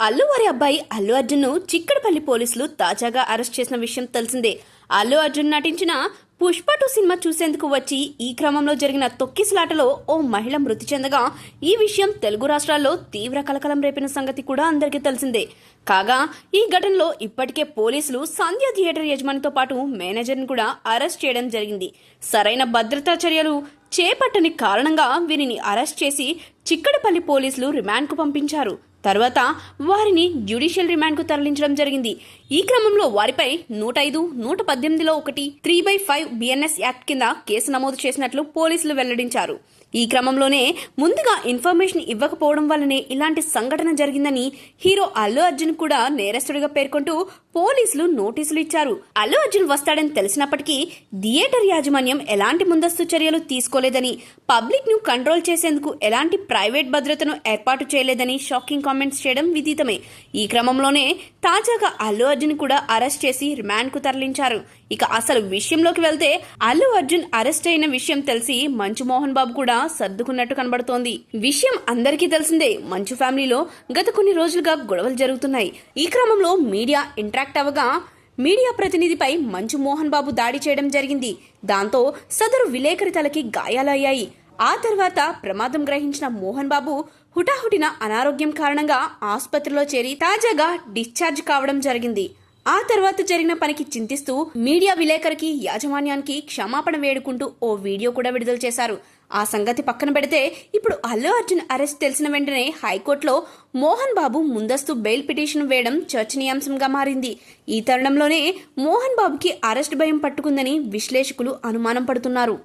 అల్లు వారి అబ్బాయి అల్లు అర్జున్ను చిక్కడపల్లి పోలీసులు తాజాగా అరెస్ట్ చేసిన విషయం తెలిసిందే. అల్లు అర్జున్ నటించిన పుష్ప టూ సినిమా చూసేందుకు వచ్చి ఈ క్రమంలో జరిగిన తొక్కిసలాటలో ఓ మహిళ మృతి చెందగా ఈ విషయం తెలుగు రాష్ట్రాల్లో తీవ్ర కలకలం రేపిన సంగతి కూడా అందరికీ తెలిసిందే. కాగా ఈ ఘటనలో ఇప్పటికే పోలీసులు సంధ్య థియేటర్ యజమానితో పాటు మేనేజర్ని కూడా అరెస్ట్ చేయడం జరిగింది. సరైన భద్రతా చర్యలు చేపట్టని కారణంగా వీరిని అరెస్ట్ చేసి చిక్కడపల్లి పోలీసులు రిమాండ్కు పంపించారు. తర్వాత వారిని జ్యుడిషియల్ రిమాండ్కు తరలించడం జరిగింది. ఈ క్రమంలో వారిపై నూట ఐదు నూట పద్దెనిమిదిలో ఒకటి three by five BNS act కింద కేసు నమోదు చేసినట్లు పోలీసులు వెల్లడించారు. ఈ క్రమంలోనే ముందుగా ఇన్ఫర్మేషన్ ఇవ్వకపోవడం వల్లనే ఇలాంటి సంఘటన జరిగిందని హీరో అల్లు అర్జున్ కూడా నేరస్తుడిగా పేర్కొంటూ పోలీసులు నోటీసులు ఇచ్చారు. అల్లు అర్జున్ వస్తాడని తెలిసినప్పటికీ థియేటర్ యాజమాన్యం ఎలాంటి ముందస్తు చర్యలు తీసుకోలేదని పబ్లిక్ను కంట్రోల్ చేసేందుకు ఎలాంటి ప్రైవేట్ భద్రతను ఏర్పాటు చేయలేదని షాకింగ్ కామెంట్స్ చేయడం విదితమే. ఈ క్రమంలోనే తాజాగా అల్లు అర్జున్ కూడా అరెస్ట్ చేసి రిమాండ్కు తరలించారు. ఇక అసలు విషయంలోకి వెళ్తే అల్లు అర్జున్ అరెస్ట్ అయిన విషయం తెలిసి మంచు మోహన్ బాబు కూడా సర్దుకున్నట్టు కనబడుతోంది. విషయం అందరికీ తెలిసిందే. మంచు ఫ్యామిలీలో గత కొన్ని రోజులుగా గొడవలు జరుగుతున్నాయి. ఈ క్రమంలో మీడియా ఇంటరాక్ట్ అవ్వగా మీడియా ప్రతినిధిపై మంచు మోహన్ బాబు దాడి చేయడం జరిగింది. దాంతో సదరు విలేకరి తలకి గాయాలయ్యాయి. ఆ తర్వాత ప్రమాదం గ్రహించిన మోహన్ బాబు హుటాహుటిన అనారోగ్యం కారణంగా ఆసుపత్రిలో చేరి తాజాగా డిశ్చార్జ్ కావడం జరిగింది. ఆ తర్వాత జరిగిన పనికి చింతిస్తూ మీడియా విలేకరికి యాజమాన్యానికి క్షమాపణ వేడుకుంటూ ఓ వీడియో కూడా విడుదల చేశారు. ఆ సంగతి పక్కన పెడితే ఇప్పుడు అల్లు అర్జున్ అరెస్ట్ తెలిసిన వెంటనే హైకోర్టులో మోహన్ బాబు ముందస్తు బెయిల్ పిటిషన్ వేయడం చర్చనీయాంశంగా మారింది. ఈ తరుణంలోనే మోహన్ బాబుకి అరెస్ట్ భయం పట్టుకుందని విశ్లేషకులు అనుమానం పడుతున్నారు.